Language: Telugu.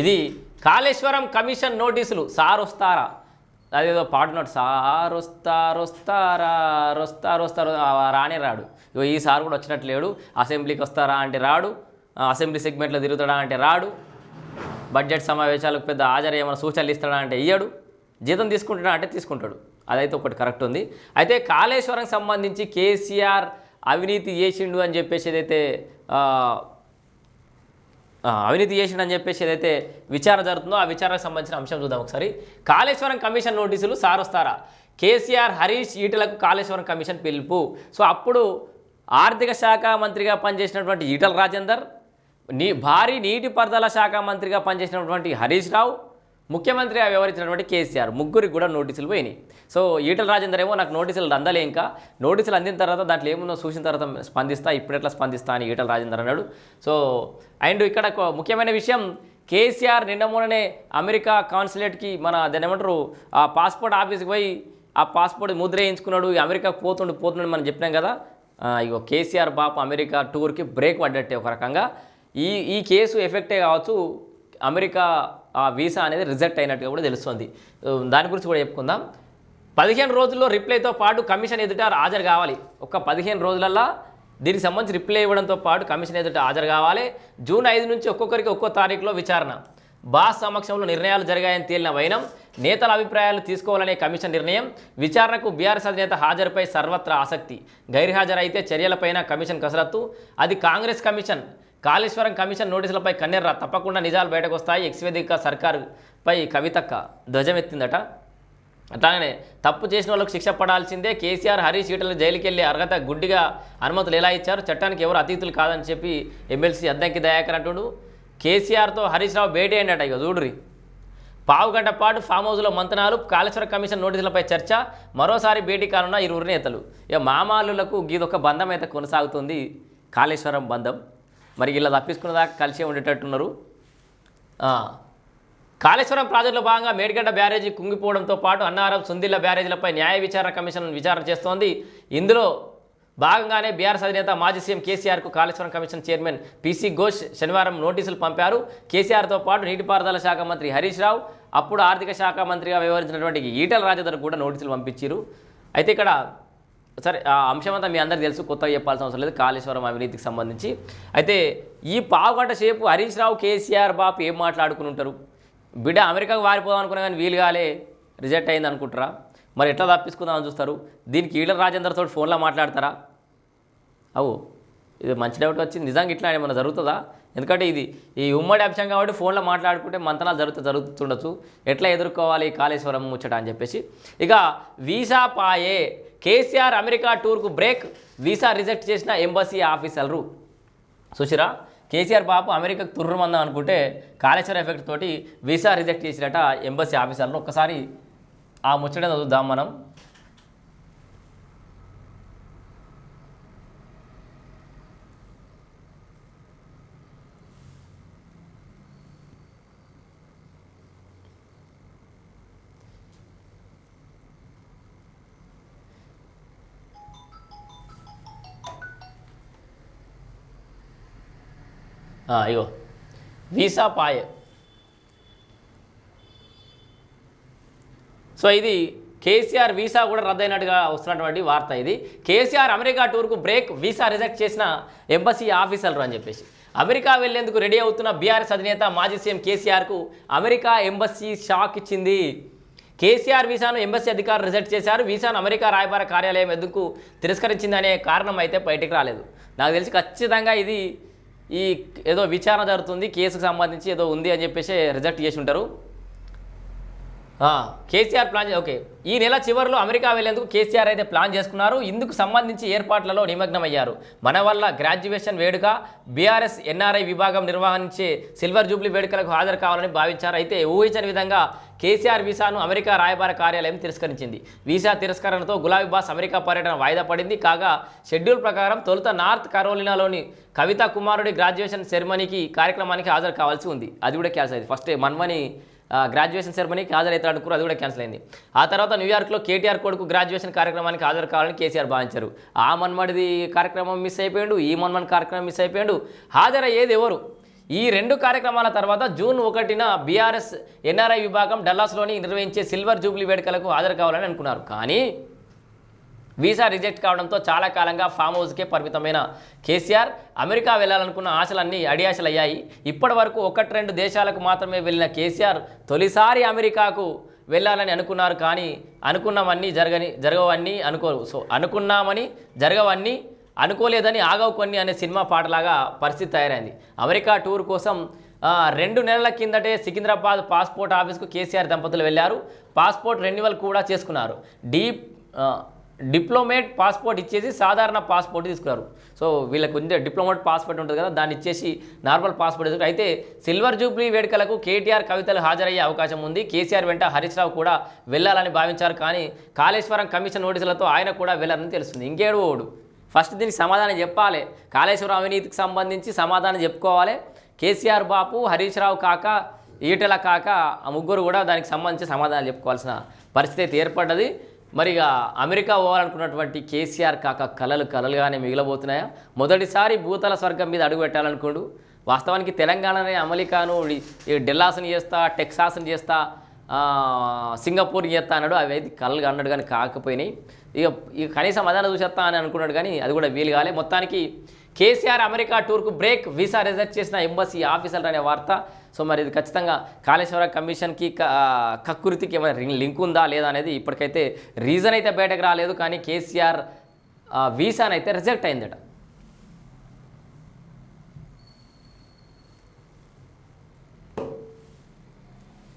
ఇది కాళేశ్వరం కమిషన్ నోటీసులు. సార్ వస్తారా అదేదో పాడున్నాడు సార్ వస్తారు వస్తారా వస్తారు వస్తారు రానే రాడు. ఇగో ఈ సార్ కూడా వచ్చినట్టు లేడు. అసెంబ్లీకి వస్తారా అంటే రాడు. అసెంబ్లీ సెగ్మెంట్లో తిరుగుతాడా అంటే రాడు. బడ్జెట్ సమావేశాలకు పెద్ద హాజరు ఏమైనా సూచనలు ఇస్తాడా అంటే ఇయ్యడు. జీతం తీసుకుంటాడా అంటే తీసుకుంటాడు. అదైతే ఒకటి కరెక్ట్ ఉంది. అయితే కాళేశ్వరం సంబంధించి కేసీఆర్ అవినీతి చేసిండు అని చెప్పేసి ఏదైతే అవినీతి చేసిండని చెప్పేసి ఏదైతే విచారణ జరుగుతుందో ఆ విచారణకు సంబంధించిన అంశం చూద్దాం ఒకసారి. కాళేశ్వరం కమిషన్ నోటీసులు సారొస్తారా? కేసీఆర్ హరీష్ ఈటలకు కాళేశ్వరం కమిషన్ పిలుపు. సో అప్పుడు ఆర్థిక శాఖ మంత్రిగా పనిచేసినటువంటి ఈటల రాజేందర్ నీ భారీ నీటిపారుదల శాఖ మంత్రిగా పనిచేసినటువంటి హరీష్ రావు ముఖ్యమంత్రిగా వ్యవహరించినటువంటి కేసీఆర్. ముగ్గురికి కూడా నోటీసులు పోయినాయి. సో ఈటల రాజేందర్ ఏమో నాకు నోటీసులు అందలే ఇంకా. నోటీసులు అందిన తర్వాత దాంట్లో ఏముందో చూసిన తర్వాత స్పందిస్తా ఇప్పుడెట్లా స్పందిస్తా అని ఈటల రాజేందర్ అన్నాడు. సో అండ్ ఇక్కడ ముఖ్యమైన విషయం కేసీఆర్ నిన్న మొన్ననే అమెరికా కాన్సులేట్కి మన దాని ఏమంటారు ఆ పాస్పోర్ట్ ఆఫీస్కి పోయి ఆ పాస్పోర్ట్ ముద్ర వేయించుకున్నాడు అమెరికా అమెరికాకు పోతుండు పోతుండు మనం చెప్పినాం కదా. ఇగో కేసీఆర్ బాపు అమెరికా టూర్కి బ్రేక్ పడ్డట్టే ఒక రకంగా. ఈ ఈ కేసు ఎఫెక్టే కావచ్చు అమెరికా ఆ వీసా అనేది రిజెక్ట్ అయినట్టుగా కూడా తెలుస్తుంది. దాని గురించి కూడా చెప్పుకుందాం. పదిహేను రోజుల్లో రిప్లైతో పాటు కమిషన్ ఎదుట హాజరు కావాలి. ఒక పదిహేను రోజులల్లో దీనికి సంబంధించి రిప్లై ఇవ్వడంతో పాటు కమిషన్ ఎదుట హాజరు కావాలి. జూన్ ఐదు నుంచి ఒక్కొక్కరికి ఒక్కో తారీఖులో విచారణ. బాస్ సమక్షంలో నిర్ణయాలు జరిగాయని తేలిన వైనం నేతల అభిప్రాయాలు తీసుకోవాలనే కమిషన్ నిర్ణయం విచారణకు బీఆర్ఎస్ అధినేత హాజరుపై సర్వత్రా ఆసక్తి. గైర్హాజరైతే చర్యలపైన కమిషన్ కసరత్తు. అది కాంగ్రెస్ కమిషన్. కాళేశ్వరం కమిషన్ నోటీసులపై కన్నెర్ర తప్పకుండా నిజాలు బయటకు వస్తాయి ఎక్స్వేదిక సర్కారుపై కవితక్క ధ్వజమెత్తిందట. అట్లానే తప్పు చేసిన వాళ్ళకు శిక్ష పడాల్సిందే. కేసీఆర్ హరీష్ ఈటలు జైలుకి వెళ్ళే అర్హత గుడ్డిగా అనుమతులు ఎలా ఇచ్చారు? చట్టానికి ఎవరు అతీతులు కాదని చెప్పి ఎమ్మెల్సీ అద్దంకి దయాకర్ అంటుడు. కేసీఆర్తో హరీష్ రావు భేటీ అయిందట ఇక చూడ్రి పావు గంట పాటు ఫామ్ హౌస్లో మంతనాలు కాళేశ్వర కమిషన్ నోటీసులపై చర్చ మరోసారి భేటీ కానున్న ఇరువురు నేతలు. ఇక మామాలులకు గీదొక బంధం అయితే కొనసాగుతుంది కాళేశ్వరం బంధం. మరి ఇలా తప్పించుకున్నదాకా కలిసే ఉండేటట్టున్నారు. కాళేశ్వరం ప్రాజెక్టులో భాగంగా మేడిగడ్డ బ్యారేజీ కుంగిపోవడంతో పాటు అన్నారం సుందిల్ల బ్యారేజీలపై న్యాయ విచారణ కమిషన్ విచారణ చేస్తోంది. ఇందులో భాగంగానే బీఆర్ఎస్ అధినేత మాజీ సీఎం కేసీఆర్కు Kaleshwaram commission chairman PC Ghosh శనివారం నోటీసులు పంపారు. కేసీఆర్తో పాటు నీటిపారుదల శాఖ మంత్రి హరీష్ రావు అప్పుడు ఆర్థిక శాఖ మంత్రిగా వ్యవహరించినటువంటి ఈటల రాజేందర్ కూడా నోటీసులు పంపించారు. అయితే ఇక్కడ సరే ఆ అంశం అంతా మీ అందరికీ తెలుసు కొత్తగా చెప్పాల్సిన అవసరం లేదు కాళేశ్వరం అవినీతికి సంబంధించి. అయితే ఈ పావుగంట సేపు హరీష్ రావు కేసీఆర్ బాపు ఏం మాట్లాడుకుని ఉంటారు? బిడ్డ అమెరికాకు వారిపోదాం అనుకున్నా కానీ వీలు కాలే రిజెక్ట్ అయింది అనుకుంటారా? మరి ఎట్లా తప్పించుకుందామని చూస్తారు? దీనికి ఈళ్ళ రాజేందర్ ఫోన్లో మాట్లాడతారా? అవు ఇది మంచి డౌట్ వచ్చింది. నిజంగా ఇట్లా ఏమైనా జరుగుతుందా? ఎందుకంటే ఇది ఈ ఉమ్మడి అంశం కాబట్టి ఫోన్లో మాట్లాడుకుంటే మంతనాలు జరుగుతూ జరుగుతుండొచ్చు. ఎట్లా ఎదుర్కోవాలి కాళేశ్వరం ముచ్చట అని చెప్పేసి. ఇక వీసా పాయే కేసీఆర్ అమెరికా టూర్కు బ్రేక్ వీసా రిజెక్ట్ చేసిన ఎంబసీ ఆఫీసర్లు. చూసిరా? కేసీఆర్ బాబు అమెరికాకు తుర్రమందాం అనుకుంటే కాళేశ్వరం ఎఫెక్ట్ తోటి వీసా రిజెక్ట్ చేసినట ఎంబసీ ఆఫీసర్లు. ఒక్కసారి ఆ ముచ్చట చదువుదాం మనం. ఇగో. వీసా పాయ్. సో ఇది కేసీఆర్ వీసా కూడా రద్దయినట్టుగా వస్తున్నటువంటి వార్త ఇది. కేసీఆర్ అమెరికా టూర్కు బ్రేక్ వీసా రిజెక్ట్ చేసిన ఎంబసీ ఆఫీసర్లు అని చెప్పేసి. అమెరికా వెళ్ళేందుకు రెడీ అవుతున్న బీఆర్ఎస్ అధినేత మాజీ సీఎం కేసీఆర్కు అమెరికా ఎంబసీ షాక్ ఇచ్చింది. కేసీఆర్ వీసాను ఎంబసీ అధికారులు రిజెక్ట్ చేశారు. వీసాను అమెరికా రాయబార కార్యాలయం ఎందుకు తిరస్కరించిందనే కారణం అయితే బయటికి రాలేదు. నాకు తెలిసి ఖచ్చితంగా ఇది ఈ ఏదో విచారణ జరుగుతుంది కేసుకు సంబంధించి ఏదో ఉంది అని చెప్పేసి రిజెక్ట్ చేసి ఉంటారు. KCR plan okay. ఈ నెల చివరిలో అమెరికా వెళ్ళేందుకు కేసీఆర్ అయితే ప్లాన్ చేసుకున్నారు. ఇందుకు సంబంధించి ఏర్పాట్లలో నిమగ్నమయ్యారు. మన వల్ల గ్రాడ్యుయేషన్ వేడుక బీఆర్ఎస్ ఎన్ఆర్ఐ విభాగం నిర్వహించే సిల్వర్ జూబ్లీ వేడుకలకు హాజరు కావాలని భావించారు. అయితే ఊహించని విధంగా కేసీఆర్ వీసాను అమెరికా రాయబార కార్యాలయం తిరస్కరించింది. వీసా తిరస్కరణతో గులాబీ బాస్ అమెరికా పర్యటన వాయిదా పడింది. కాగా షెడ్యూల్ ప్రకారం తొలుత నార్త్ కరోలినాలోని కవితా కుమారుడి గ్రాడ్యుయేషన్ సెరమనీకి కార్యక్రమానికి హాజరు కావాల్సి ఉంది. అది కూడా క్యాన్సల్ అయింది. ఫస్ట్ మన్మని గ్రాడ్యుయేషన్ సెరమనీకి హాజరవుతాడు అనుకున్నారు అది కూడా క్యాన్సిల్ అయింది. ఆ తర్వాత న్యూయార్క్లో కేటీఆర్ కొడుకు గ్రాడ్యుయేషన్ కార్యక్రమానికి హాజరు కావాలని కేసీఆర్ భావించారు. ఆ మన్మడిది కార్యక్రమం మిస్ అయిపోయాడు ఈ మన్మన్ కార్యక్రమం మిస్ అయిపోయాడు. హాజరయ్యేది ఎవరు? ఈ రెండు కార్యక్రమాల తర్వాత జూన్ ఒకటిన బీఆర్ఎస్ ఎన్ఆర్ఐ విభాగం డల్లాస్లోని నిర్వహించే సిల్వర్ జూబ్లీ వేడుకలకు హాజరు కావాలని అనుకున్నారు. కానీ వీసా రిజెక్ట్ కావడంతో చాలా కాలంగా ఫామ్ హౌస్కే పరిమితమైన కేసీఆర్ అమెరికా వెళ్ళాలనుకున్న ఆశలన్నీ అడియాశలయ్యాయి. ఇప్పటి వరకు ఒకటి రెండు దేశాలకు మాత్రమే వెళ్ళిన కేసీఆర్ తొలిసారి అమెరికాకు వెళ్ళాలని అనుకున్నారు కానీ అనుకున్నవన్నీ జరగని జరగవన్నీ అనుకో సో అనుకున్నామని జరగవన్నీ అనుకోలేదని ఆగవు కొన్ని అనే సినిమా పాటలాగా పరిస్థితి తయారైంది. అమెరికా టూర్ కోసం రెండు నెలల కిందటే సికింద్రాబాద్ పాస్పోర్ట్ ఆఫీస్కు కేసీఆర్ దంపతులు వెళ్ళారు. పాస్పోర్ట్ రెన్యువల్ కూడా చేసుకున్నారు. డీప్ డిప్లొమేట్ పాస్పోర్ట్ ఇచ్చేసి సాధారణ పాస్పోర్ట్ తీసుకున్నారు. సో వీళ్ళకు ఉండే డిప్లొమేట్ పాస్పోర్ట్ ఉంటుంది కదా దాన్ని ఇచ్చేసి నార్మల్ పాస్పోర్ట్ తీసుకున్నారు అయితే సిల్వర్ జూబ్లీ వేడుకలకు కేటీఆర్ కవితలు హాజరయ్యే అవకాశం ఉంది. కేసీఆర్ వెంట హరీష్ రావు కూడా వెళ్ళాలని భావించారు కానీ కాళేశ్వరం కమిషన్ నోటీసులతో ఆయన కూడా వెళ్ళాలని తెలుస్తుంది. ఇంకేడు ఓడు? ఫస్ట్ దీనికి సమాధానం చెప్పాలి. కాళేశ్వరం అవినీతికి సంబంధించి సమాధానం చెప్పుకోవాలి. కేసీఆర్ బాపు హరీష్ రావు కాక ఈటెల కాక ఆ ముగ్గురు కూడా దానికి సంబంధించి సమాధానం చెప్పుకోవాల్సిన పరిస్థితి అయితే ఏర్పడ్డది. మరి ఇక అమెరికా పోవాలనుకున్నటువంటి కేసీఆర్ కాక కలలు కలలుగానే మిగిలబోతున్నాయా? మొదటిసారి భూతల స్వర్గం మీద అడుగు పెట్టాలనుకోండు. వాస్తవానికి తెలంగాణనే అమెరికాను ఈ- డెల్లాస్ని చేస్తా టెక్సాస్ని చేస్తా సింగపూర్ చేస్తా అన్నాడు. అవి అయితే అన్నాడు కానీ కాకపోయినాయి. ఇక ఇక కనీసం అదన చూసేస్తా అని అనుకున్నాడు కానీ అది కూడా వీలు కాలే. మొత్తానికి కేసీఆర్ అమెరికా టూర్కు బ్రేక్ వీసా రిజర్వ్ చేసిన ఎంబసీ ఆఫీసర్ అనే వార్త సో మరి ఇది ఖచ్చితంగా కాళేశ్వర కమిషన్కి క- ఏమైనా లింక్ ఉందా లేదా అనేది ఇప్పటికైతే రీజన్ అయితే బయటకు రాలేదు కానీ కేసీఆర్ వీసానైతే రిజెక్ట్ అయిందట.